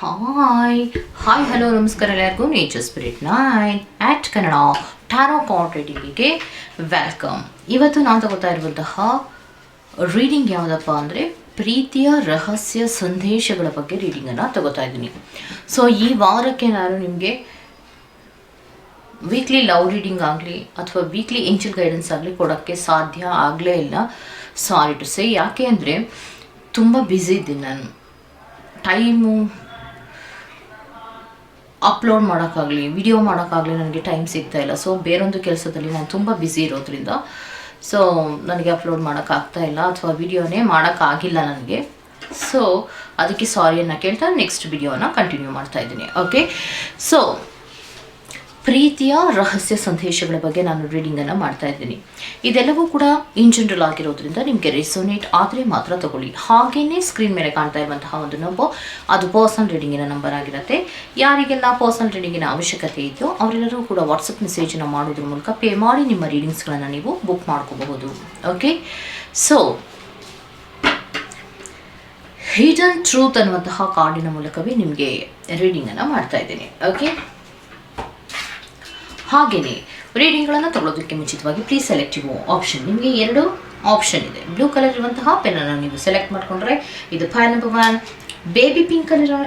Hi hi hello ನಮಸ್ಕಾರ ಎಲ್ಲರಿಗೂ. Nature spirit nine at Kannada tarot card welcome ಇವತ್ತು ನಾನು ತಗೋತಾ ಇರುವಂತಹ ರೀಡಿಂಗ್ ಯಾವುದಪ್ಪ ಅಂದರೆ ಪ್ರೀತಿಯ ರಹಸ್ಯ ಸಂದೇಶಗಳ ಬಗ್ಗೆ ರೀಡಿಂಗನ್ನು ತಗೋತಾ ಇದ್ದೀನಿ. ಸೊ ಈ ವಾರಕ್ಕೆ ನಾನು ನಿಮಗೆ ವೀಕ್ಲಿ ಲವ್ ರೀಡಿಂಗ್ ಆಗಲಿ ಅಥವಾ ವೀಕ್ಲಿ ಏಂಜಲ್ ಗೈಡೆನ್ಸ್ ಆಗಲಿ ಕೊಡೋಕ್ಕೆ ಸಾಧ್ಯ ಆಗಲೇ ಇಲ್ಲ. ಸಾರಿ ಟು ಸೇ ಯಾಕೆ ಅಂದರೆ ತುಂಬ ಬ್ಯುಸಿ ಇದ್ದೀನಿ ನಾನು. ಟೈಮು ಅಪ್ಲೋಡ್ ಮಾಡೋಕ್ಕಾಗಲಿ ವಿಡಿಯೋ ಮಾಡೋಕ್ಕಾಗಲಿ ನನಗೆ ಟೈಮ್ ಸಿಗ್ತಾ ಇಲ್ಲ. ಸೊ ಬೇರೊಂದು ಕೆಲಸದಲ್ಲಿ ನಾನು ತುಂಬ ಬ್ಯುಸಿ ಇರೋದ್ರಿಂದ ಸೊ ನನಗೆ ಅಪ್ಲೋಡ್ ಮಾಡೋಕ್ಕಾಗ್ತಾ ಇಲ್ಲ. ಅಥವಾ ವಿಡಿಯೋನೇ ಮಾಡೋಕ್ಕಾಗಿಲ್ಲ ನನಗೆ. ಸೊ ಅದಕ್ಕೆ ಸಾರಿಯನ್ನು ಕೇಳ್ತಾ ನೆಕ್ಸ್ಟ್ ವಿಡಿಯೋನ ಕಂಟಿನ್ಯೂ ಮಾಡ್ತಾ ಇದ್ದೀನಿ. ಓಕೆ ಸೊ ಪ್ರೀತಿಯ ರಹಸ್ಯ ಸಂದೇಶಗಳ ಬಗ್ಗೆ ನಾನು ರೀಡಿಂಗನ್ನು ಮಾಡ್ತಾ ಇದ್ದೀನಿ. ಇದೆಲ್ಲವೂ ಕೂಡ ಇನ್ ಜನರಲ್ ಆಗಿರೋದ್ರಿಂದ ನಿಮಗೆ ರೆಸೋನೇಟ್ ಆದರೆ ಮಾತ್ರ ತಗೊಳ್ಳಿ. ಹಾಗೇನೇ ಸ್ಕ್ರೀನ್ ಮೇಲೆ ಕಾಣ್ತಾ ಇರುವಂತಹ ಒಂದು ನಂಬರ್ ಅದು ಪರ್ಸನಲ್ ರೀಡಿಂಗಿನ ನಂಬರ್ ಆಗಿರುತ್ತೆ. ಯಾರಿಗೆಲ್ಲ ಪರ್ಸನಲ್ ರೀಡಿಂಗಿನ ಅವಶ್ಯಕತೆ ಇದೆಯೋ ಅವರೆಲ್ಲರೂ ಕೂಡ ವಾಟ್ಸಪ್ ಮೆಸೇಜನ್ನು ಮಾಡೋದ್ರ ಮೂಲಕ ಪೇ ಮಾಡಿ ನಿಮ್ಮ ರೀಡಿಂಗ್ಸ್ಗಳನ್ನು ನೀವು ಬುಕ್ ಮಾಡ್ಕೋಬಹುದು. ಓಕೆ ಸೊ ಹಿಡನ್ ಟ್ರೂತ್ ಅನ್ನುವಂತಹ ಕಾರ್ಡಿನ ಮೂಲಕವೇ ನಿಮಗೆ ರೀಡಿಂಗನ್ನು ಮಾಡ್ತಾ ಇದ್ದೀನಿ. ಓಕೆ ಹಾಗೆಯೇ ರೀಡಿಂಗ್ಗಳನ್ನು ತಗೊಳ್ಳೋದಕ್ಕೆ ಮುಂಚಿತವಾಗಿ ಪ್ಲೀಸ್ ಸೆಲೆಕ್ಟಿವ್ ಆಪ್ಷನ್ ನಿಮಗೆ ಎರಡು ಆಪ್ಷನ್ ಇದೆ. ಬ್ಲೂ ಕಲರ್ ಇರುವಂತಹ ಪೆನ್ನನ್ನು ನೀವು ಸೆಲೆಕ್ಟ್ ಮಾಡಿಕೊಂಡ್ರೆ ಇದು file number one baby pink colour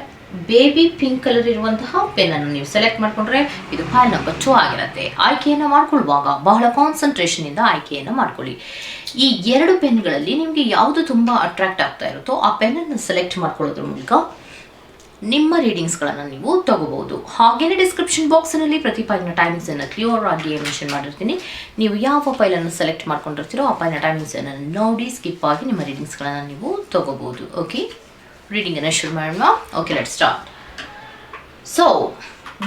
baby pink colour ಇರುವಂತಹ ಪೆನ್ನನ್ನು ನೀವು ಸೆಲೆಕ್ಟ್ ಮಾಡಿಕೊಂಡ್ರೆ ಇದು ಫೈಲ್ ನಂಬರ್ ಟೂ ಆಗಿರುತ್ತೆ. ಆಯ್ಕೆಯನ್ನು ಮಾಡ್ಕೊಳ್ಳುವಾಗ ಬಹಳ ಕಾನ್ಸಂಟ್ರೇಷನಿಂದ ಆಯ್ಕೆಯನ್ನು ಮಾಡ್ಕೊಳ್ಳಿ. ಈ ಎರಡು ಪೆನ್ಗಳಲ್ಲಿ ನಿಮಗೆ ಯಾವುದು ತುಂಬ ಅಟ್ರಾಕ್ಟ್ ಆಗ್ತಾ ಇರುತ್ತೋ ಆ ಪೆನ್ನನ್ನು ಸೆಲೆಕ್ಟ್ ಮಾಡ್ಕೊಳ್ಳೋದ್ರ ಮೂಲಕ ನಿಮ್ಮ ರೀಡಿಂಗ್ಸ್ಗಳನ್ನು ನೀವು ತಗೋಬಹುದು. ಹಾಗೇನೆ ಡಿಸ್ಕ್ರಿಪ್ಷನ್ ಬಾಕ್ಸ್ನಲ್ಲಿ ಪ್ರತಿ ಫೈಲ್ನ ಟೈಮಿಂಗ್ಸನ್ನು ಕ್ಲಿಯರ್ ಆಗಿ ಮೆನ್ಷನ್ ಮಾಡಿರ್ತೀನಿ. ನೀವು ಯಾವ ಫೈಲನ್ನು ಸೆಲೆಕ್ಟ್ ಮಾಡ್ಕೊಂಡಿರ್ತೀರೋ ಆ ಫೈಲ್ನ ಟೈಮಿಂಗ್ಸನ್ನು ನೋಡಿ ಸ್ಕಿಪ್ ಆಗಿ ನಿಮ್ಮ ರೀಡಿಂಗ್ಸ್ಗಳನ್ನು ನೀವು ತಗೋಬಹುದು. ಓಕೆ ರೀಡಿಂಗನ್ನು ಶುರು ಮಾಡೋಣ. Okay let start so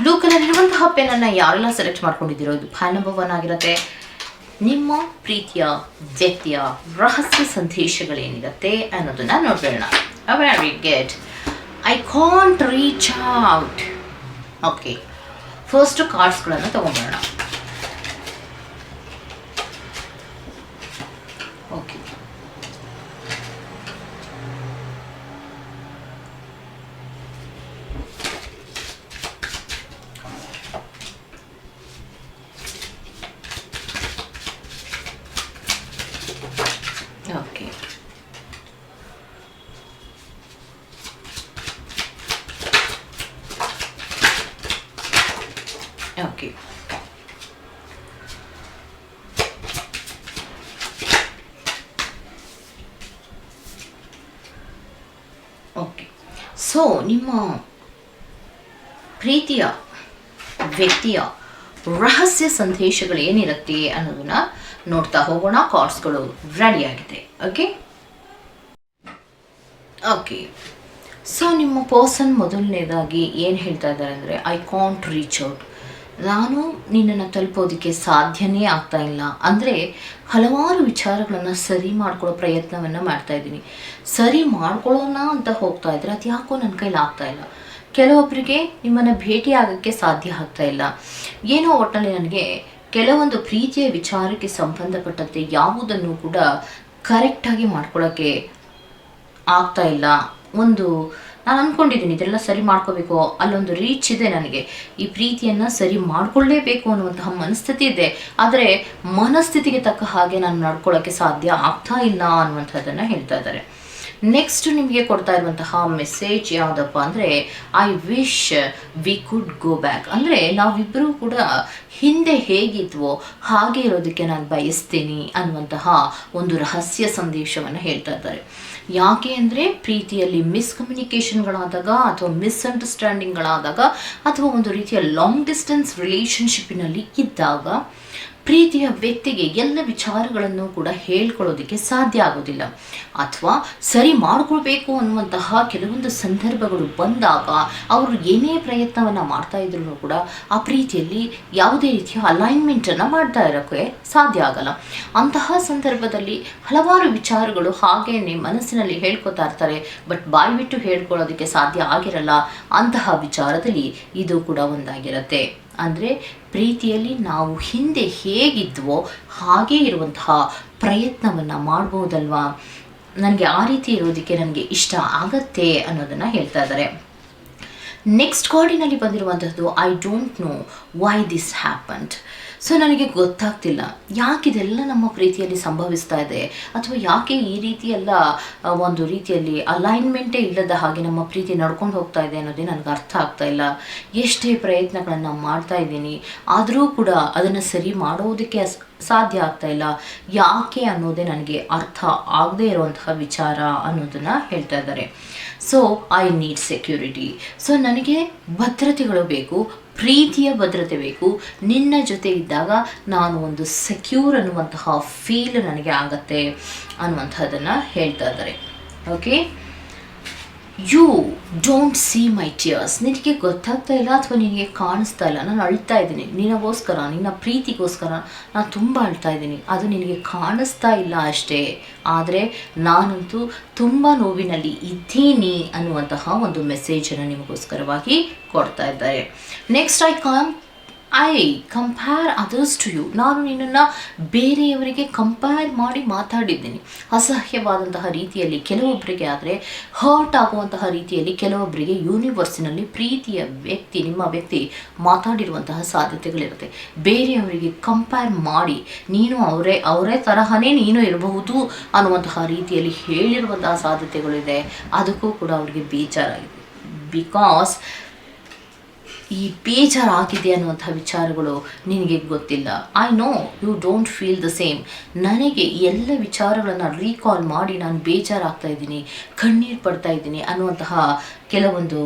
blue colour ಇರುವಂತಹ ಪೆನ್ನನ್ನು ಯಾರೆಲ್ಲ ಸೆಲೆಕ್ಟ್ ಮಾಡ್ಕೊಂಡಿದ್ದೀರೋ ಇದು ಫೈಲ್ ನಂಬರ್ ಒನ್ ಆಗಿರುತ್ತೆ. ನಿಮ್ಮ ಪ್ರೀತಿಯ, ವ್ಯಕ್ತಿಯ ರಹಸ್ಯ ಸಂದೇಶಗಳೇನಿರುತ್ತೆ ಅನ್ನೋದನ್ನ ನೋಡೋಣ get I can't reach out okay first ಕಾರ್ಡ್ಸ್ಗಳನ್ನು ತಗೊಂಬರೋಣ okay okay okay okay so ನಿಮ್ಮ ಪ್ರೀತಿಯ, ವ್ಯಕ್ತಿಯ ರಹಸ್ಯ ಸಂದೇಶಗಳು ಏನಿರುತ್ತೆ ಅನ್ನೋದನ್ನ ನೋಡ್ತಾ ಹೋಗೋಣ. ಕಾರ್ಡ್ಸ್ಗಳು ಆಗಿದೆ. ಓಕೆ ಓಕೆ ಸೊ ನಿಮ್ಮ ಪರ್ಸನ್ ಮೊದಲನೇದಾಗಿ ಏನು ಹೇಳ್ತಾ ಇದ್ದಾರೆ ಅಂದರೆ ಐ ಕಾಂಟ್ ರೀಚ್ ಔಟ್ ನಾನು ನಿನ್ನನ್ನು ತಲುಪೋದಕ್ಕೆ ಸಾಧ್ಯನೇ ಆಗ್ತಾ ಇಲ್ಲ. ಅಂದರೆ ಹಲವಾರು ವಿಚಾರಗಳನ್ನು ಸರಿ ಮಾಡ್ಕೊಳ್ಳೋ ಪ್ರಯತ್ನವನ್ನು ಮಾಡ್ತಾ ಇದ್ದೀನಿ. ಸರಿ ಮಾಡ್ಕೊಳ್ಳೋಣ ಅಂತ ಹೋಗ್ತಾ ಇದ್ರೆ ಅದು ಯಾಕೋ ನನ್ನ ಕೈಲಿ ಆಗ್ತಾ ಇಲ್ಲ. ಕೆಲವೊಬ್ಬರಿಗೆ ನಿಮ್ಮನ್ನು ಭೇಟಿ ಆಗೋಕ್ಕೆ ಸಾಧ್ಯ ಆಗ್ತಾ ಇಲ್ಲ. ಏನೋ ಒಟ್ಟಲ್ಲಿ ನನಗೆ ಕೆಲವೊಂದು ಪ್ರೀತಿಯ ವಿಚಾರಕ್ಕೆ ಸಂಬಂಧಪಟ್ಟಂತೆ ಯಾವುದನ್ನು ಕೂಡ ಕರೆಕ್ಟಾಗಿ ಮಾಡ್ಕೊಳ್ಳೋಕ್ಕೆ ಆಗ್ತಾ ಇಲ್ಲ. ಒಂದು ನಾನು ಅಂದ್ಕೊಂಡಿದ್ದೀನಿ ಇದೆಲ್ಲ ಸರಿ ಮಾಡ್ಕೋಬೇಕು. ಅಲ್ಲೊಂದು ರೀಚ್ ಇದೆ ನನಗೆ. ಈ ಪ್ರೀತಿಯನ್ನು ಸರಿ ಮಾಡ್ಕೊಳ್ಳೇಬೇಕು ಅನ್ನುವಂತಹ ಮನಸ್ಥಿತಿ ಇದೆ. ಆದರೆ ಮನಸ್ಥಿತಿಗೆ ತಕ್ಕ ಹಾಗೆ ನಾನು ನಡ್ಕೊಳ್ಳೋಕ್ಕೆ ಸಾಧ್ಯ ಆಗ್ತಾ ಇಲ್ಲ ಅನ್ನುವಂಥದ್ದನ್ನು ಹೇಳ್ತಾ ಇದ್ದಾರೆ. ನೆಕ್ಸ್ಟ್ ನಿಮಗೆ ಕೊಡ್ತಾ ಇರುವಂತಹ ಮೆಸೇಜ್ ಯಾವುದಪ್ಪ ಅಂದರೆ I wish we could go back ಅಂದರೆ ನಾವಿಬ್ಬರೂ ಕೂಡ ಹಿಂದೆ ಹೇಗಿದ್ವೋ ಹಾಗೆ ಇರೋದಕ್ಕೆ ನಾನು ಬಯಸ್ತೀನಿ ಅನ್ನುವಂತಹ ಒಂದು ರಹಸ್ಯ ಸಂದೇಶವನ್ನು ಹೇಳ್ತಾ ಇದ್ದಾರೆ. ಯಾಕೆ ಅಂದರೆ ಪ್ರೀತಿಯಲ್ಲಿ ಮಿಸ್ಕಮ್ಯುನಿಕೇಷನ್ಗಳಾದಾಗ ಅಥವಾ ಮಿಸ್ಅಂಡರ್ಸ್ಟ್ಯಾಂಡಿಂಗ್ಗಳಾದಾಗ ಅಥವಾ ಒಂದು ರೀತಿಯ ಲಾಂಗ್ ಡಿಸ್ಟೆನ್ಸ್ ರಿಲೇಷನ್ಶಿಪ್ಪಿನಲ್ಲಿ ಇದ್ದಾಗ ಪ್ರೀತಿಯ ವ್ಯಕ್ತಿಗೆ ಎಲ್ಲ ವಿಚಾರಗಳನ್ನು ಕೂಡ ಹೇಳ್ಕೊಳ್ಳೋದಕ್ಕೆ ಸಾಧ್ಯ ಆಗೋದಿಲ್ಲ. ಅಥವಾ ಸರಿ ಮಾಡ್ಕೊಳ್ಬೇಕು ಅನ್ನುವಂತಹ ಕೆಲವೊಂದು ಸಂದರ್ಭಗಳು ಬಂದಾಗ ಅವರು ಏನೇ ಪ್ರಯತ್ನವನ್ನು ಮಾಡ್ತಾ ಇದ್ರು ಕೂಡ ಆ ಪ್ರೀತಿಯಲ್ಲಿ ಯಾವುದೇ ರೀತಿಯ ಅಲೈನ್ಮೆಂಟನ್ನು ಮಾಡ್ತಾ ಇರೋಕ್ಕೆ ಸಾಧ್ಯ ಆಗಲ್ಲ. ಅಂತಹ ಸಂದರ್ಭದಲ್ಲಿ ಹಲವಾರು ವಿಚಾರಗಳು ಹಾಗೇನೆ ಮನಸ್ಸಿನಲ್ಲಿ ಹೇಳ್ಕೊತಾ ಇರ್ತಾರೆ, ಬಟ್ ಬಾಯ್ಬಿಟ್ಟು ಹೇಳ್ಕೊಳ್ಳೋದಕ್ಕೆ ಸಾಧ್ಯ ಆಗಿರಲ್ಲ ಅಂತಹ ವಿಚಾರದಲ್ಲಿ ಇದು ಕೂಡ ಒಂದಾಗಿರುತ್ತೆ. ಅಂದರೆ ಪ್ರೀತಿಯಲ್ಲಿ ನಾವು ಹಿಂದೆ ಹೇಗಿದ್ವೋ ಹಾಗೇ ಇರುವಂತಹ ಪ್ರಯತ್ನವನ್ನು ಮಾಡ್ಬೋದಲ್ವಾ? ನನಗೆ ಆ ರೀತಿ ಇರೋದಕ್ಕೆ ನನಗೆ ಇಷ್ಟ ಆಗತ್ತೆ ಅನ್ನೋದನ್ನು ಹೇಳ್ತಾ ಇದ್ದಾರೆ ನೆಕ್ಸ್ಟ್ ಕಾರ್ಡಿನಲ್ಲಿ ಬಂದಿರುವಂಥದ್ದು I don't know why this happened so ನನಗೆ ಗೊತ್ತಾಗ್ತಿಲ್ಲ. ಯಾಕೆ ಇದೆಲ್ಲ ನಮ್ಮ ಪ್ರೀತಿಯಲ್ಲಿ ಸಂಭವಿಸ್ತಾ ಇದೆ? ಅಥವಾ ಯಾಕೆ ಈ ರೀತಿಯೆಲ್ಲ ಒಂದು ರೀತಿಯಲ್ಲಿ ಅಲೈನ್ಮೆಂಟೇ ಇಲ್ಲದ ಹಾಗೆ ನಮ್ಮ ಪ್ರೀತಿ ನಡ್ಕೊಂಡು ಹೋಗ್ತಾ ಇದೆ ಅನ್ನೋದೇ ನನಗೆ ಅರ್ಥ ಆಗ್ತಾ ಇಲ್ಲ. ಎಷ್ಟೇ ಪ್ರಯತ್ನಗಳನ್ನು ಮಾಡ್ತಾ ಇದ್ದೀನಿ, ಆದರೂ ಕೂಡ ಅದನ್ನು ಸರಿ ಮಾಡೋದಕ್ಕೆ ಸಾಧ್ಯ ಆಗ್ತಾ ಇಲ್ಲ. ಯಾಕೆ ಅನ್ನೋದೇ ನನಗೆ ಅರ್ಥ ಆಗದೇ ಇರುವಂತಹ ವಿಚಾರ ಅನ್ನೋದನ್ನು ಹೇಳ್ತಾ ಇದ್ದಾರೆ. So I need security so ನನಗೆ ಭದ್ರತೆಗಳು ಬೇಕು. ಪ್ರೀತಿಯ ಭದ್ರತೆ ಬೇಕು. ನಿನ್ನ ಜೊತೆ ಇದ್ದಾಗ ನಾನು ಒಂದು ಸೆಕ್ಯೂರ್ ಅನ್ನುವಂತಹ ಫೀಲ್ ನನಗೆ ಆಗತ್ತೆ ಅನ್ನುವಂಥದ್ದನ್ನು ಹೇಳ್ತಾ ಇದ್ದಾರೆ. Okay you don't see my tears ನಿನಗೆ ಗೊತ್ತಾಗ್ತಾ ಇಲ್ಲ ಅಥವಾ ನಿನಗೆ ಕಾಣಿಸ್ತಾ ಇಲ್ಲ. ನಾನು ಅಳ್ತಾ ಇದ್ದೀನಿ. ನಿನಗೋಸ್ಕರ, ನಿನ್ನ ಪ್ರೀತಿಗೋಸ್ಕರ ನಾನು ತುಂಬ ಅಳ್ತಾ ಇದ್ದೀನಿ. ಅದು ನಿನಗೆ ಕಾಣಿಸ್ತಾ ಇಲ್ಲ ಅಷ್ಟೇ. ಆದರೆ ನಾನಂತೂ ತುಂಬ ನೋವಿನಲ್ಲಿ ಇದ್ದೀನಿ ಅನ್ನುವಂತಹ ಒಂದು ಮೆಸೇಜನ್ನು ನಿಮಗೋಸ್ಕರವಾಗಿ ಕೊಡ್ತಾ ಇದ್ದಾರೆ. Next I come I compare others to you ನಾನು ನಿನ್ನನ್ನು ಬೇರೆಯವರಿಗೆ ಕಂಪೇರ್ ಮಾಡಿ ಮಾತಾಡಿದ್ದೀನಿ. ಅಸಹ್ಯವಾದಂತಹ ರೀತಿಯಲ್ಲಿ ಕೆಲವೊಬ್ಬರಿಗೆ ಆದರೆ ಹರ್ಟ್ ಆಗುವಂತಹ ರೀತಿಯಲ್ಲಿ ಕೆಲವೊಬ್ಬರಿಗೆ ಯೂನಿವರ್ಸಿನಲ್ಲಿ ಪ್ರೀತಿಯ ವ್ಯಕ್ತಿ, ನಿಮ್ಮ ವ್ಯಕ್ತಿ ಮಾತಾಡಿರುವಂತಹ ಸಾಧ್ಯತೆಗಳಿರುತ್ತೆ. ಬೇರೆಯವರಿಗೆ ಕಂಪೇರ್ ಮಾಡಿ, ನೀನು ಅವರೇ ಅವರೇ ತರಹನೇ ನೀನು ಇರಬಹುದು ಅನ್ನುವಂತಹ ರೀತಿಯಲ್ಲಿ ಹೇಳಿರುವಂತಹ ಸಾಧ್ಯತೆಗಳಿದೆ. ಅದಕ್ಕೂ ಕೂಡ ಅವರಿಗೆ ಬೇಜಾರಾಗಿದೆ. ಬಿಕಾಸ್ ಈ ಬೇಜಾರಾಗಿದೆ ಅನ್ನುವಂಥ ವಿಚಾರಗಳು ನಿನಗೆ ಗೊತ್ತಿಲ್ಲ. I know you don't feel the same ನನಗೆ ಎಲ್ಲ ವಿಚಾರಗಳನ್ನು ರೀಕಾಲ್ ಮಾಡಿ ನಾನು ಬೇಜಾರಾಗ್ತಾ ಇದ್ದೀನಿ, ಕಣ್ಣೀರು ಪಡ್ತಾ ಇದ್ದೀನಿ ಅನ್ನುವಂತಹ ಕೆಲವೊಂದು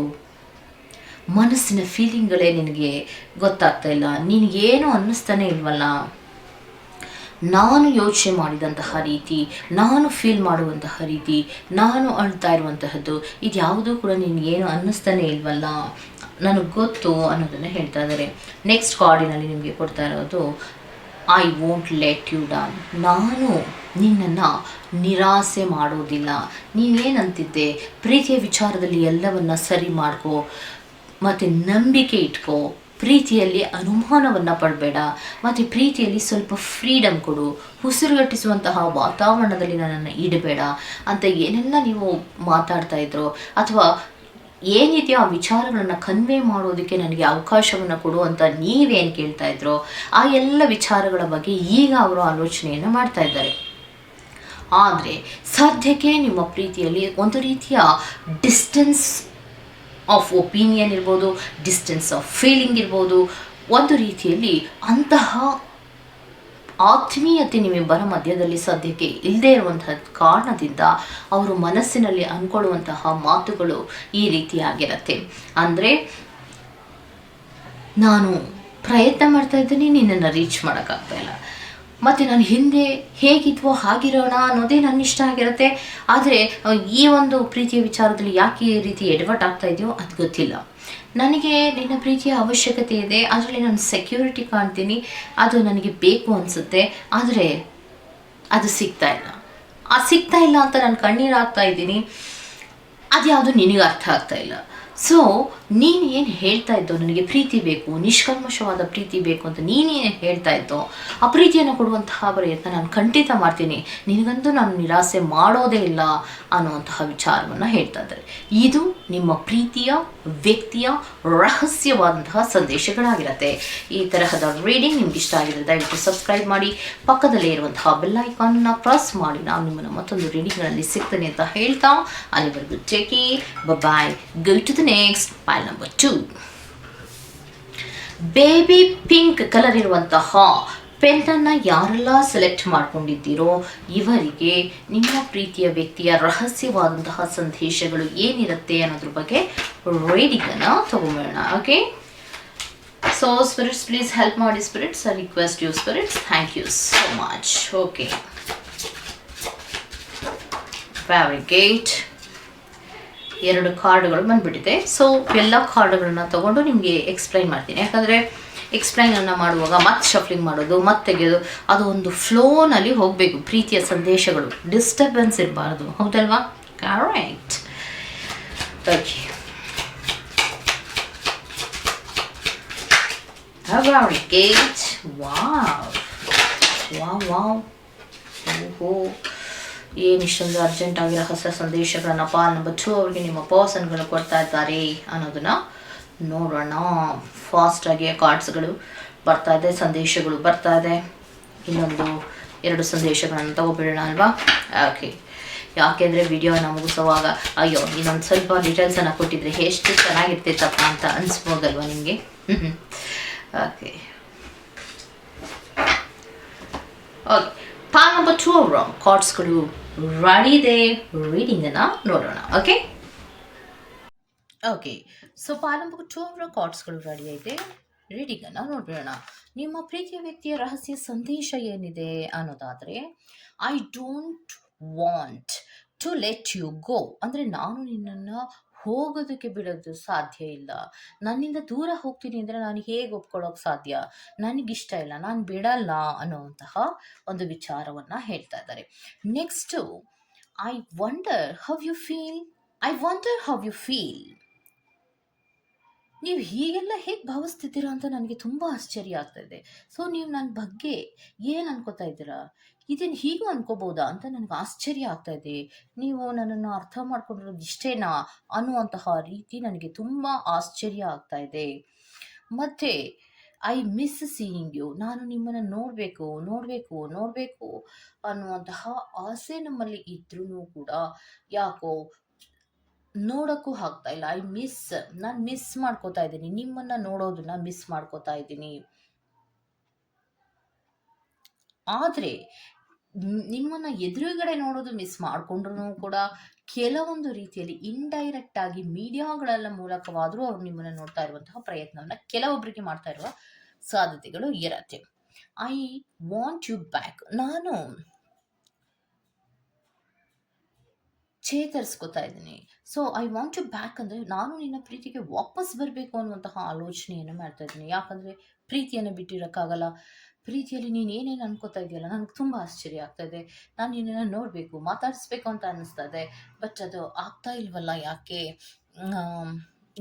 ಮನಸ್ಸಿನ ಫೀಲಿಂಗ್ಗಳೇ ನಿನಗೆ ಗೊತ್ತಾಗ್ತಾ ಇಲ್ಲ. ನಿನಗೇನು ಅನ್ನಿಸ್ತಾನೆ ಇಲ್ವಲ್ಲ? ನಾನು ಯೋಚನೆ ಮಾಡಿದಂತಹ ರೀತಿ, ನಾನು ಫೀಲ್ ಮಾಡುವಂತಹ ರೀತಿ, ನಾನು ಅಳ್ತಾ ಇರುವಂತಹದ್ದು ಇದು ಯಾವುದೂ ಕೂಡ ನಿನಗೇನು ಅನ್ನಿಸ್ತಾನೆ ಇಲ್ವಲ್ಲ? ನನಗೆ ಗೊತ್ತು ಅನ್ನೋದನ್ನು ಹೇಳ್ತಾ ಇದ್ದಾರೆ ನೆಕ್ಸ್ಟ್ ಕಾರ್ಡಿನಲ್ಲಿ ನಿಮಗೆ ಕೊಡ್ತಾ ಇರೋದು I won't let you down ನಾನು ನಿನ್ನನ್ನು ನಿರಾಸೆ ಮಾಡೋದಿಲ್ಲ. ನೀನೇನಂತಿದ್ದೆ? ಪ್ರೀತಿಯ ವಿಚಾರದಲ್ಲಿ ಎಲ್ಲವನ್ನ ಸರಿ ಮಾಡ್ಕೋ, ಮತ್ತು ನಂಬಿಕೆ ಇಟ್ಕೋ. ಪ್ರೀತಿಯಲ್ಲಿ ಅನುಮಾನವನ್ನು ಪಡಬೇಡ. ಮತ್ತು ಪ್ರೀತಿಯಲ್ಲಿ ಸ್ವಲ್ಪ ಫ್ರೀಡಮ್ ಕೊಡು. ಉಸಿರುಗಟ್ಟಿಸುವಂತಹ ವಾತಾವರಣದಲ್ಲಿ ನನ್ನನ್ನು ಇಡಬೇಡ. ಅಂತ ಏನೆಲ್ಲ ನೀವು ಮಾತಾಡ್ತಾ ಇದ್ರೋ, ಅಥವಾ ಏನಿದೆಯೋ ಆ ವಿಚಾರಗಳನ್ನು ಕನ್ವೆ ಮಾಡೋದಕ್ಕೆ ನನಗೆ ಅವಕಾಶವನ್ನು ಕೊಡು ಅಂತ ನೀವೇನು ಕೇಳ್ತಾ ಇದ್ರೋ ಆ ಎಲ್ಲ ವಿಚಾರಗಳ ಬಗ್ಗೆ ಈಗ ಅವರು ಆಲೋಚನೆಯನ್ನು ಮಾಡ್ತಾ ಇದ್ದಾರೆ. ಆದರೆ ಸದ್ಯಕ್ಕೆ ನಿಮ್ಮ ಪ್ರೀತಿಯಲ್ಲಿ ಒಂದು ರೀತಿಯ ಡಿಸ್ಟೆನ್ಸ್ ಆಫ್ ಒಪಿನಿಯನ್ ಇರ್ಬೋದು ಡಿಸ್ಟೆನ್ಸ್ ಆಫ್ ಫೀಲಿಂಗ್ ಇರ್ಬೋದು, ಒಂದು ರೀತಿಯಲ್ಲಿ ಅಂತಹ ಆತ್ಮೀಯತೆ ನಿಮ್ಮಿಬ್ಬರ ಮಧ್ಯದಲ್ಲಿ ಸದ್ಯಕ್ಕೆ ಇಲ್ಲದೆ ಇರುವಂತಹ ಕಾರಣದಿಂದ ಅವರು ಮನಸ್ಸಿನಲ್ಲಿ ಅಂದ್ಕೊಳ್ಳುವಂತಹ ಮಾತುಗಳು ಈ ರೀತಿಯಾಗಿರುತ್ತೆ. ಅಂದರೆ, ನಾನು ಪ್ರಯತ್ನ ಮಾಡ್ತಾ ಇದ್ದೀನಿ, ನಿನ್ನನ್ನು ರೀಚ್ ಮಾಡೋಕ್ಕಾಗ್ತಾ ಇಲ್ಲ. ಮತ್ತು ನಾನು ಹಿಂದೆ ಹೇಗಿದ್ವೋ ಹಾಗಿರೋಣ ಅನ್ನೋದೇ ನನ್ನ ಇಷ್ಟ ಆಗಿರುತ್ತೆ. ಆದರೆ, ಈ ಒಂದು ಪ್ರೀತಿಯ ವಿಚಾರದಲ್ಲಿ ಯಾಕೆ ಈ ರೀತಿ ಎಡವಟ್ ಆಗ್ತಾ ಇದೆಯೋ ಅದು ಗೊತ್ತಿಲ್ಲ. ನನಗೆ ನಿನ್ನ ಪ್ರೀತಿಯ ಅವಶ್ಯಕತೆ ಇದೆ, ಅದರಲ್ಲಿ ನಾನು ಸೆಕ್ಯೂರಿಟಿ ಕಾಣ್ತೀನಿ, ಅದು ನನಗೆ ಬೇಕು ಅನಿಸುತ್ತೆ, ಆದರೆ ಅದು ಸಿಗ್ತಾ ಇಲ್ಲ. ಆ ಸಿಗ್ತಾ ಇಲ್ಲ ಅಂತ ನಾನು ಕಣ್ಣೀರು ಇದ್ದೀನಿ ಇದ್ದೀನಿ, ಅದ್ಯಾವುದು ನಿನಗೆ ಅರ್ಥ ಆಗ್ತಾ ಇಲ್ಲ. ಸೊ ನೀನು ಏನು ಹೇಳ್ತಾ ಇದ್ದೋ, ನನಗೆ ಪ್ರೀತಿ ಬೇಕು, ನಿಷ್ಕಲ್ಮಶವಾದ ಪ್ರೀತಿ ಬೇಕು ಅಂತ ನೀನೇನು ಹೇಳ್ತಾ ಇದ್ದೋ, ಆ ಪ್ರೀತಿಯನ್ನು ಕೊಡುವಂತಹ ಪ್ರಯತ್ನ ನಾನು ಖಂಡಿತ ಮಾಡ್ತೀನಿ. ನಿನಗಂತೂ ನಾನು ನಿರಾಸೆ ಮಾಡೋದೇ ಇಲ್ಲ ಅನ್ನುವಂತಹ ವಿಚಾರವನ್ನು ಹೇಳ್ತಾ ಇದ್ದಾರೆ. ಇದು ನಿಮ್ಮ ಪ್ರೀತಿಯ, ವ್ಯಕ್ತಿಯ ರಹಸ್ಯವಾದಂತಹ ಸಂದೇಶಗಳಾಗಿರುತ್ತೆ. ಈ ತರಹದ ರೀಡಿಂಗ್ ನಿಮ್ಗೆ ಇಷ್ಟ ಆಗಿದೆ ದಯವಿಟ್ಟು ಸಬ್ಸ್ಕ್ರೈಬ್ ಮಾಡಿ. ಪಕ್ಕದಲ್ಲೇ ಇರುವಂತಹ ಬೆಲ್ ಐಕಾನ್ನ ಪ್ರೆಸ್ ಮಾಡಿ. ನಾನು ನಿಮ್ಮನ್ನು ಮತ್ತೊಂದು ರೀಡಿಂಗ್ನಲ್ಲಿ ಸಿಗ್ತೇನೆ ಅಂತ ಹೇಳ್ತಾ, ಅಲ್ಲಿವರೆಗೂ ಚೆಕಿ bye go to the next file number two baby pink colour ಇರುವಂತಹ ಪೆನ್ನನ್ನು ಯಾರೆಲ್ಲ ಸೆಲೆಕ್ಟ್ ಮಾಡ್ಕೊಂಡಿದ್ದೀರೋ ಇವರಿಗೆ ನಿಮ್ಮ ಪ್ರೀತಿಯ ವ್ಯಕ್ತಿಯ ರಹಸ್ಯವಾದಂತಹ ಸಂದೇಶಗಳು ಏನಿರುತ್ತೆ ಅನ್ನೋದ್ರ ಬಗ್ಗೆ ರೀಡಿಂಗನ್ನು ತಗೊಂಬೋಣ okay so spirits please help ಮಾಡಿ spirits I request you spirits thank you so much okay great ಎರಡು ಕಾರ್ಡ್ಗಳು ಬಂದ್ಬಿಟ್ಟಿದೆ. ಸೊ ಎಲ್ಲ ಕಾರ್ಡ್ಗಳನ್ನ ತಗೊಂಡು ನಿಮಗೆ ಎಕ್ಸ್ಪ್ಲೈನ್ ಮಾಡ್ತೀನಿ. ಯಾಕಂದರೆ ಎಕ್ಸ್ಪ್ಲೈನನ್ನು ಮಾಡುವಾಗ ಮತ್ತೆ ಶಫ್ಲಿಂಗ್ ಮಾಡೋದು, ಮತ್ತೆ ತೆಗೆಯೋದು, ಅದು ಒಂದು ಫ್ಲೋನಲ್ಲಿ ಹೋಗಬೇಕು. ಪ್ರೀತಿಯ ಸಂದೇಶಗಳು ಡಿಸ್ಟರ್ಬೆನ್ಸ್ ಇರಬಾರ್ದು. ಹೌದಲ್ವಾ? ಕರೆಕ್ಟ್ ಓಕೆ ಗೇಜ್ ವಾವ್ ವಾವ್ ವಾವ್. ಓಹೋ. ಏನು ಇಷ್ಟೊಂದು ಅರ್ಜೆಂಟ್ ಆಗಿರೋ ಹೊಸ ಸಂದೇಶಗಳನ್ನಪ್ಪ ನಂಬರ್ ಟೂ ಅವ್ರಿಗೆ ನಿಮ್ಮ ಪರ್ಸನ್ಗಳು ಕೊಡ್ತಾ ಇದ್ದಾರೆ ಅನ್ನೋದನ್ನ ನೋಡೋಣ. ಫಾಸ್ಟಾಗಿ ಕಾರ್ಡ್ಸ್ಗಳು ಬರ್ತಾ ಇದೆ, ಸಂದೇಶಗಳು ಬರ್ತಾ ಇದೆ. ಇನ್ನೊಂದು ಎರಡು ಸಂದೇಶಗಳನ್ನು ತಗೋಬಿಡೋಣ ಅಲ್ವಾ? ಓಕೆ ಯಾಕೆಂದರೆ ವಿಡಿಯೋನ ಸವಾಗ ಅಯ್ಯೋ, ಇನ್ನೊಂದು ಸ್ವಲ್ಪ ಡೀಟೇಲ್ಸನ್ನು ಕೊಟ್ಟಿದ್ರೆ ಎಷ್ಟು ಚೆನ್ನಾಗಿರ್ತೈತಪ್ಪ ಅಂತ ಅನಿಸ್ಬೋದಲ್ವ ನಿಮಗೆ? ಓಕೆ ಓಕೆ ಪಾ ನಂಬರ್ ಟೂ ಅವರು ಕಾರ್ಡ್ಸ್ಗಳು ರೆಡಿ ಇದೆ ರೀಡಿಂಗನ್ನು ನೋಡೋಣ ಓಕೆ ಓಕೆ ಸೊ ಪಾಲಂಬ ಟೂ ಅವರ ಕಾರ್ಡ್ಸ್ಗಳು ರೆಡಿ ಐತೆ. ರೀಡಿಂಗನ್ನು ನೋಡೋಣ ನಿಮ್ಮ ಪ್ರೀತಿಯ ವ್ಯಕ್ತಿಯ ರಹಸ್ಯ ಸಂದೇಶ ಏನಿದೆ ಅನ್ನೋದಾದರೆ I don't want to let you go ಅಂದರೆ ನಾನು ನಿನ್ನನ್ನು ಹೋಗೋದಕ್ಕೆ ಬಿಡೋದು ಸಾಧ್ಯ ಇಲ್ಲ. ನನ್ನಿಂದ ದೂರ ಹೋಗ್ತೀನಿ ಅಂದರೆ ನಾನು ಹೇಗೆ ಒಪ್ಕೊಳ್ಳೋಕೆ ಸಾಧ್ಯ? ನನಗಿಷ್ಟ ಇಲ್ಲ, ನಾನು ಬಿಡಲ್ಲ ಅನ್ನುವಂತಹ ಒಂದು ವಿಚಾರವನ್ನು ಹೇಳ್ತಾ ಇದ್ದಾರೆ. Next I wonder how you feel I wonder how you feel ನೀವು ಹೀಗೆಲ್ಲ ಹೇಗೆ ಭಾವಿಸ್ತಿದ್ದೀರಾ ಅಂತ ನನಗೆ ತುಂಬ ಆಶ್ಚರ್ಯ ಆಗ್ತಾ ಇದೆ. ಸೊ ನೀವು ನನ್ನ ಬಗ್ಗೆ ಏನು ಅನ್ಕೋತಾ ಇದ್ದೀರಾ? ಇದನ್ನು ಹೀಗೂ ಅನ್ಕೋಬೋದಾ ಅಂತ ನನಗೆ ಆಶ್ಚರ್ಯ ಆಗ್ತಾ ಇದೆ. ನೀವು ನನ್ನನ್ನು ಅರ್ಥ ಮಾಡ್ಕೊಂಡಿರೋದು ಇಷ್ಟೇನಾ ಅನ್ನುವಂತಹ ರೀತಿ ನನಗೆ ತುಂಬ ಆಶ್ಚರ್ಯ ಆಗ್ತಾ ಇದೆ. ಮತ್ತು ಐ ಮಿಸ್ ಸೀಯಿಂಗ್ ಯು ನಾನು ನಿಮ್ಮನ್ನು ನೋಡಬೇಕು ನೋಡಬೇಕು ನೋಡಬೇಕು ಅನ್ನುವಂತಹ ಆಸೆ ನಮ್ಮಲ್ಲಿ ಇದ್ರೂ ಕೂಡ ಯಾಕೋ ನೋಡೋಕ್ಕೂ ಆಗ್ತಾ ಇಲ್ಲ. ಐ ಮಿಸ್ ನಾನು ಮಿಸ್ ಮಾಡ್ಕೋತಾ ಇದ್ದೀನಿ. ನಿಮ್ಮನ್ನು ನೋಡೋದನ್ನ ಮಿಸ್ ಮಾಡ್ಕೋತಾ ಇದ್ದೀನಿ. ಆದರೆ ನಿಮ್ಮನ್ನು ಎದುರುಗಡೆ ನೋಡೋದು ಮಿಸ್ ಮಾಡಿಕೊಂಡ್ರೂ ಕೂಡ ಕೆಲವೊಂದು ರೀತಿಯಲ್ಲಿ ಇಂಡೈರೆಕ್ಟ್ ಆಗಿ ಮೀಡಿಯಾಗಳೆಲ್ಲ ಮೂಲಕವಾದರೂ ಅವ್ರು ನಿಮ್ಮನ್ನು ನೋಡ್ತಾ ಇರುವಂತಹ ಪ್ರಯತ್ನವನ್ನು ಕೆಲವೊಬ್ಬರಿಗೆ ಮಾಡ್ತಾ ಇರುವ ಸಾಧ್ಯತೆಗಳು ಇರತ್ತೆ. ಐ ವಾಂಟ್ ಯು ಬ್ಯಾಕ್ ನಾನು ಚೇತರಿಸ್ಕೊತಾ ಇದ್ದೀನಿ. So I want you back ಅಂದರೆ ನಾನು ನಿನ್ನ ಪ್ರೀತಿಗೆ ವಾಪಸ್ ಬರಬೇಕು ಅನ್ನುವಂತಹ ಆಲೋಚನೆಯನ್ನು ಮಾಡ್ತಾ ಇದ್ದೀನಿ. ಯಾಕಂದರೆ ಪ್ರೀತಿಯನ್ನು ಬಿಟ್ಟಿರೋಕ್ಕಾಗಲ್ಲ. ಪ್ರೀತಿಯಲ್ಲಿ ನೀನು ಏನೇನು ಅನ್ಕೋತಾ ಇದೆಯಲ್ಲ ನನಗೆ ತುಂಬ ಆಶ್ಚರ್ಯ ಆಗ್ತಾ ಇದೆ. ನಾನು ನಿನ್ನನ್ನು ನೋಡಬೇಕು, ಮಾತಾಡಿಸ್ಬೇಕು ಅಂತ ಅನ್ನಿಸ್ತಾ ಇದೆ. ಬಟ್ ಅದು ಆಗ್ತಾ ಇಲ್ವಲ್ಲ ಯಾಕೆ?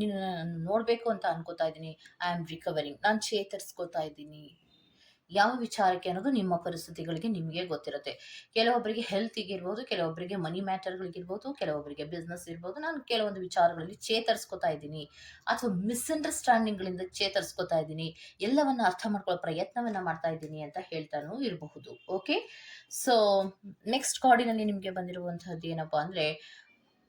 ನಿನ್ನನ್ನು ನೋಡಬೇಕು ಅಂತ ಅನ್ಕೋತಾ ಇದ್ದೀನಿ. ಐ ಆಮ್ ರಿಕವರಿಂಗ್ ನಾನು ಚೇತರಿಸ್ಕೋತಾ ಇದ್ದೀನಿ. ಯಾವ ವಿಚಾರಕ್ಕೆ ಅನ್ನೋದು ನಿಮ್ಮ ಪರಿಸ್ಥಿತಿಗಳಿಗೆ ನಿಮಗೆ ಗೊತ್ತಿರುತ್ತೆ. ಕೆಲವೊಬ್ಬರಿಗೆ ಹೆಲ್ತಿಗೆ ಇರ್ಬೋದು ಕೆಲವೊಬ್ಬರಿಗೆ ಮನಿ ಮ್ಯಾಟರ್ಗಳಿಗಿರ್ಬೋದು ಕೆಲವೊಬ್ಬರಿಗೆ ಬಿಸ್ನೆಸ್ ಇರ್ಬೋದು. ನಾನು ಕೆಲವೊಂದು ವಿಚಾರಗಳಲ್ಲಿ ಚೇತರಿಸ್ಕೊತಾ ಇದ್ದೀನಿ. ಅಥವಾ ಮಿಸ್ಅಂಡರ್ಸ್ಟ್ಯಾಂಡಿಂಗ್ಗಳಿಂದ ಚೇತರಿಸ್ಕೊತಾ ಇದ್ದೀನಿ. ಎಲ್ಲವನ್ನ ಅರ್ಥ ಮಾಡ್ಕೊಳ್ಳೋ ಪ್ರಯತ್ನವನ್ನ ಮಾಡ್ತಾ ಇದ್ದೀನಿ ಅಂತ ಹೇಳ್ತಾನೂ ಇರಬಹುದು. ಓಕೆ ಸೊ ನೆಕ್ಸ್ಟ್ ಕಾರ್ಡಿನಲ್ಲಿ ನಿಮಗೆ ಬಂದಿರುವಂತಹದ್ದು ಏನಪ್ಪಾ ಅಂದರೆ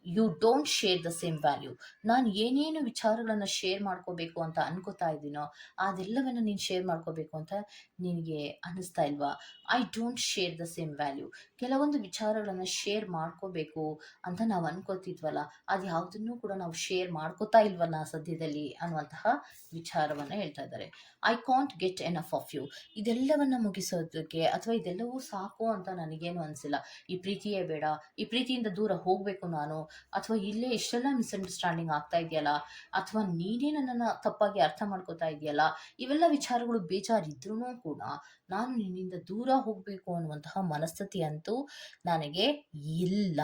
you don't share the same value ನಾನು ಏನೇನು ವಿಚಾರಗಳನ್ನು ಶೇರ್ ಮಾಡ್ಕೋಬೇಕು ಅಂತ ಅನ್ಕೋತಾ ಇದ್ದೀನೋ, ಅದೆಲ್ಲವನ್ನು ನೀನು ಶೇರ್ ಮಾಡ್ಕೋಬೇಕು ಅಂತ ನಿನಗೆ ಅನ್ನಿಸ್ತಾ ಇಲ್ವಾ? I don't share the same value ಕೆಲವೊಂದು ವಿಚಾರಗಳನ್ನು ಶೇರ್ ಮಾಡ್ಕೋಬೇಕು ಅಂತ ನಾವು ಅನ್ಕೋತಿದ್ವಲ್ಲ ಅದು ಯಾವುದನ್ನು ಕೂಡ ನಾವು ಶೇರ್ ಮಾಡ್ಕೋತಾ ಇಲ್ವಲ್ಲ ಸದ್ಯದಲ್ಲಿ ಅನ್ನುವಂತಹ ವಿಚಾರವನ್ನು ಹೇಳ್ತಾ ಇದ್ದಾರೆ. I can't get enough of you ಇದೆಲ್ಲವನ್ನು ಮುಗಿಸೋದಕ್ಕೆ ಅಥವಾ ಇದೆಲ್ಲವೂ ಸಾಕು ಅಂತ ನನಗೇನು ಅನಿಸಿಲ್ಲ. ಈ ಪ್ರೀತಿಯೇ ಬೇಡ. ಈ ಪ್ರೀತಿಯಿಂದ ದೂರ ಹೋಗಬೇಕು ನಾನು. ಅಥವಾ ಇಲ್ಲೇ ಇಷ್ಟೆಲ್ಲ ಮಿಸ್ಅಂಡರ್ಸ್ಟ್ಯಾಂಡಿಂಗ್ ಆಗ್ತಾ ಇದೆಯಲ್ಲ, ಅಥವಾ ನೀನೇ ನನ್ನನ್ನು ತಪ್ಪಾಗಿ ಅರ್ಥ ಮಾಡ್ಕೋತಾ ಇದೆಯಲ್ಲ, ಇವೆಲ್ಲ ವಿಚಾರಗಳು ಬೇಜಾರಿದ್ರೂ ಕೂಡ ನಾನು ನಿನ್ನಿಂದ ದೂರ ಹೋಗಬೇಕು ಅನ್ನುವಂತಹ ಮನಸ್ಥಿತಿ ಅಂತೂ ನನಗೆ ಇಲ್ಲ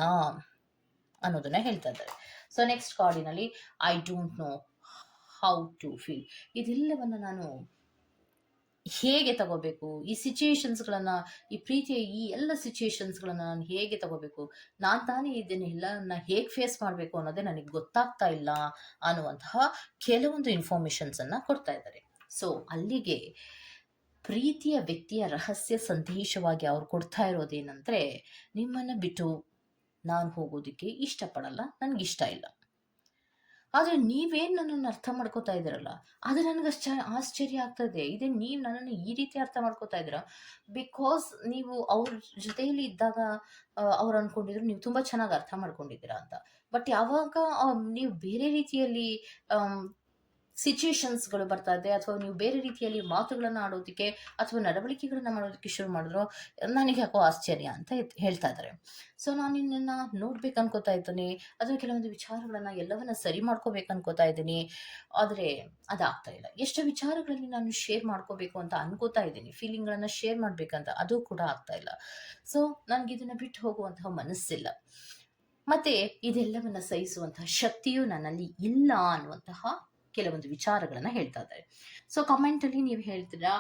ಅನ್ನೋದನ್ನ ಹೇಳ್ತಾ ಇದ್ದಾರೆ. ಸೊ ನೆಕ್ಸ್ಟ್ ಕಾರ್ಡಿನಲ್ಲಿ I don't know how to feel ಇದೆಲ್ಲವನ್ನು ನಾನು ಹೇಗೆ ತಗೋಬೇಕು? ಈ ಸಿಚುಯೇಷನ್ಸ್ಗಳನ್ನು ಈ ಪ್ರೀತಿಯ ಈ ಎಲ್ಲ ಸಿಚುಯೇಷನ್ಸ್ಗಳನ್ನು ನಾನು ಹೇಗೆ ತಗೋಬೇಕು? ನಾನು ತಾನೇ ಇದನ್ನೆಲ್ಲನ ಹೇಗೆ ಫೇಸ್ ಮಾಡಬೇಕು ಅನ್ನೋದೇ ನನಗೆ ಗೊತ್ತಾಗ್ತಾ ಇಲ್ಲ ಅನ್ನುವಂತಹ ಕೆಲವೊಂದು ಇನ್ಫಾರ್ಮೇಷನ್ಸನ್ನು ಕೊಡ್ತಾ ಇದ್ದಾರೆ. ಸೊ ಅಲ್ಲಿಗೆ ಪ್ರೀತಿಯ ವ್ಯಕ್ತಿಯ ರಹಸ್ಯ ಸಂದೇಶವಾಗಿ ಅವ್ರು ಕೊಡ್ತಾ ಇರೋದೇನೆಂದರೆ, ನಿಮ್ಮನ್ನು ಬಿಟ್ಟು ನಾನು ಹೋಗೋದಕ್ಕೆ ಇಷ್ಟಪಡಲ್ಲ, ನನಗಿಷ್ಟ ಇಲ್ಲ. ಆದರೆ ನೀವೇನು ನನ್ನನ್ನು ಅರ್ಥ ಮಾಡ್ಕೋತಾ ಇದ್ದೀರಲ್ಲ, ಅದು ನನಗೆ ಅಷ್ಟು ಆಶ್ಚರ್ಯ ಆಗ್ತದೆ. ಇದೆ ನೀವು ನನ್ನನ್ನು ಈ ರೀತಿ ಅರ್ಥ ಮಾಡ್ಕೋತಾ ಇದ್ದೀರಾ? ಬಿಕಾಸ್ ನೀವು ಅವ್ರ ಜೊತೆಯಲ್ಲಿ ಇದ್ದಾಗ ಅವ್ರು ಅಂದ್ಕೊಂಡಿದ್ರು ನೀವು ತುಂಬ ಚೆನ್ನಾಗಿ ಅರ್ಥ ಮಾಡ್ಕೊಂಡಿದ್ದೀರಾ ಅಂತ. ಬಟ್ ಯಾವಾಗ ನೀವು ಬೇರೆ ರೀತಿಯಲ್ಲಿ ಸಿಚುಯೇಷನ್ಸ್ಗಳು ಬರ್ತಾ ಇದೆ. ಅಥವಾ ನೀವು ಬೇರೆ ರೀತಿಯಲ್ಲಿ ಮಾತುಗಳನ್ನು ಆಡೋದಕ್ಕೆ ಅಥವಾ ನಡವಳಿಕೆಗಳನ್ನು ಮಾಡೋದಕ್ಕೆ ಶುರು ಮಾಡಿದ್ರು, ನನಗೆ ಯಾಕೋ ಆಶ್ಚರ್ಯ ಅಂತ ಹೇಳ್ತಾ ಇದ್ದಾರೆ ಸೊ ನಾನು ನಿನ್ನನ್ನು ನೋಡ್ಬೇಕು ಅನ್ಕೋತಾ ಇದ್ದೀನಿ. ಅಥವಾ ಕೆಲವೊಂದು ವಿಚಾರಗಳನ್ನು ಎಲ್ಲವನ್ನ ಸರಿ ಮಾಡ್ಕೋಬೇಕು ಅನ್ಕೋತಾ ಇದ್ದೀನಿ. ಆದರೆ ಅದಾಗ್ತಾ ಇಲ್ಲ. ಎಷ್ಟು ವಿಚಾರಗಳಲ್ಲಿ ನಾನು ಶೇರ್ ಮಾಡ್ಕೋಬೇಕು ಅಂತ ಅನ್ಕೋತಾ ಇದ್ದೀನಿ. ಫೀಲಿಂಗ್ಗಳನ್ನು ಶೇರ್ ಮಾಡಬೇಕಂತ ಅದು ಕೂಡ ಆಗ್ತಾ ಇಲ್ಲ. ಸೊ ನನಗೆ ಇದನ್ನು ಬಿಟ್ಟು ಹೋಗುವಂತಹ ಮನಸ್ಸಿಲ್ಲ. ಮತ್ತೆ ಇದೆಲ್ಲವನ್ನ ಸಹಿಸುವಂತಹ ಶಕ್ತಿಯು ನನ್ನಲ್ಲಿ ಇಲ್ಲ ಅನ್ನುವಂತಹ ಕೆಲವೊಂದು ವಿಚಾರಗಳನ್ನು ಹೇಳ್ತಾ ಇದ್ದಾರೆ. ಸೊ ಕಮೆಂಟಲ್ಲಿ ನೀವು ಹೇಳ್ತೀರಾ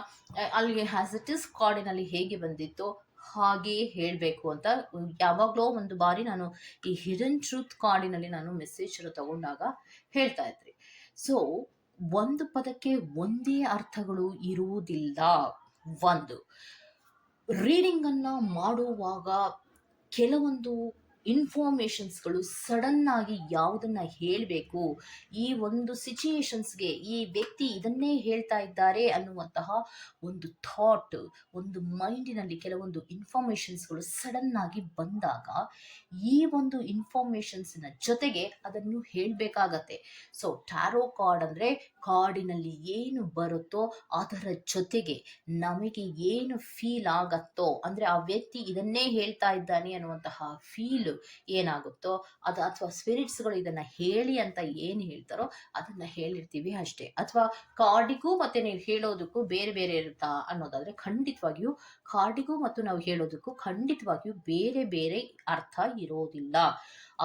ಅಲ್ಲಿ ಹ್ಯಾಸ್ ಇಟ್ ಇಸ್ ಕಾರ್ಡಿನಲ್ಲಿ ಹೇಗೆ ಬಂದಿತ್ತು, ಹಾಗೆ ಹೇಳಬೇಕು ಅಂತ ಯಾವಾಗಲೋ ಒಂದು ಬಾರಿ ನಾನು ಈ ಹಿಡನ್ ಟ್ರೂತ್ ಕಾರ್ಡಿನಲ್ಲಿ ನಾನು ಮೆಸೇಜ್ ತಗೊಂಡಾಗ ಹೇಳ್ತಾ ಇದ್ರಿ. ಸೊ ಒಂದು ಪದಕ್ಕೆ ಒಂದೇ ಅರ್ಥಗಳು ಇರುವುದಿಲ್ಲ. ಒಂದು ರೀಡಿಂಗನ್ನು ಮಾಡುವಾಗ ಕೆಲವೊಂದು ಇನ್ಫಾರ್ಮೇಷನ್ಸ್ಗಳು ಸಡನ್ ಆಗಿ ಯಾವುದನ್ನು ಹೇಳಬೇಕು? ಈ ಒಂದು ಸಿಚುಯೇಷನ್ಸ್ಗೆ ಈ ವ್ಯಕ್ತಿ ಇದನ್ನೇ ಹೇಳ್ತಾ ಇದ್ದಾರೆ ಅನ್ನುವಂತಹ ಒಂದು ಥಾಟ್ ಒಂದು ಮೈಂಡಿನಲ್ಲಿ ಕೆಲವೊಂದು ಇನ್ಫಾರ್ಮೇಷನ್ಸ್ಗಳು ಸಡನ್ ಆಗಿ ಬಂದಾಗ ಈ ಒಂದು ಇನ್ಫಾರ್ಮೇಷನ್ಸಿನ ಜೊತೆಗೆ ಅದನ್ನು ಹೇಳಬೇಕಾಗತ್ತೆ. ಸೊ ಟ್ಯಾರೋ ಕಾರ್ಡ್ ಅಂದರೆ ಕಾರ್ಡಿನಲ್ಲಿ ಏನು ಬರುತ್ತೋ ಅದರ ಜೊತೆಗೆ ನಮಗೆ ಏನು ಫೀಲ್ ಆಗತ್ತೋ, ಅಂದರೆ ಆ ವ್ಯಕ್ತಿ ಇದನ್ನೇ ಹೇಳ್ತಾ ಇದ್ದಾನೆ ಅನ್ನುವಂತಹ ಫೀಲ್ ಏನಾಗುತ್ತೋ, ಅದು ಅಥವಾ ಸ್ಪಿರಿಟ್ಸ್ಗಳು ಇದನ್ನು ಹೇಳಿ ಅಂತ ಏನು ಹೇಳ್ತಾರೋ ಅದನ್ನು ಹೇಳಿರ್ತೀವಿ ಅಷ್ಟೇ. ಅಥವಾ ಕಾರ್ಡಿಗೂ ಮತ್ತು ನೀವು ಹೇಳೋದಕ್ಕೂ ಬೇರೆ ಬೇರೆ ಇರುತ್ತಾ ಅನ್ನೋದಾದರೆ ಖಂಡಿತವಾಗಿಯೂ ಕಾರ್ಡಿಗೂ ಮತ್ತು ನಾವು ಹೇಳೋದಕ್ಕೂ ಖಂಡಿತವಾಗಿಯೂ ಬೇರೆ ಬೇರೆ ಅರ್ಥ ಇರೋದಿಲ್ಲ.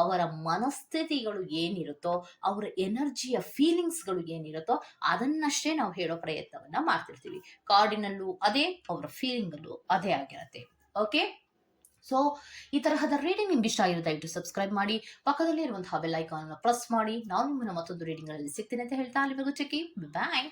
ಅವರ ಮನಸ್ಥಿತಿಗಳು ಏನಿರುತ್ತೋ, ಅವರ ಎನರ್ಜಿಯ ಫೀಲಿಂಗ್ಸ್ಗಳು ಏನಿರುತ್ತೋ, ಅದನ್ನಷ್ಟೇ ನಾವು ಹೇಳೋ ಪ್ರಯತ್ನವನ್ನ ಮಾಡ್ತಿರ್ತೀವಿ. ಕಾರ್ಡಿನಲ್ಲೂ ಅದೇ, ಅವರ ಫೀಲಿಂಗಲ್ಲೂ ಅದೇ ಆಗಿರುತ್ತೆ. ಓಕೆ ಸೊ ಈ ತರಹದ ರೀಡಿಂಗ್ ನಿಮ್ಗೆ ಇಷ್ಟ ಆಗಿರೋ ದಯವಿಟ್ಟು ಸಬ್ಸ್ಕ್ರೈಬ್ ಮಾಡಿ. ಪಕ್ಕದಲ್ಲಿ ಇರುವಂತಹ ಬೆಲ್ ಐಕಾನ್ ಪ್ರೆಸ್ ಮಾಡಿ. ನಾವು ನಿಮ್ಮನ್ನ ಮತ್ತೊಂದು ರೀಡಿಂಗ್ಗಳಲ್ಲಿ ಸಿಗ್ತೀನಿ ಅಂತ ಹೇಳ್ತಾ ಅಲ್ಲಿವರೆಗೂ ಚೆಕ್ಕಿ. ಬಾಯ್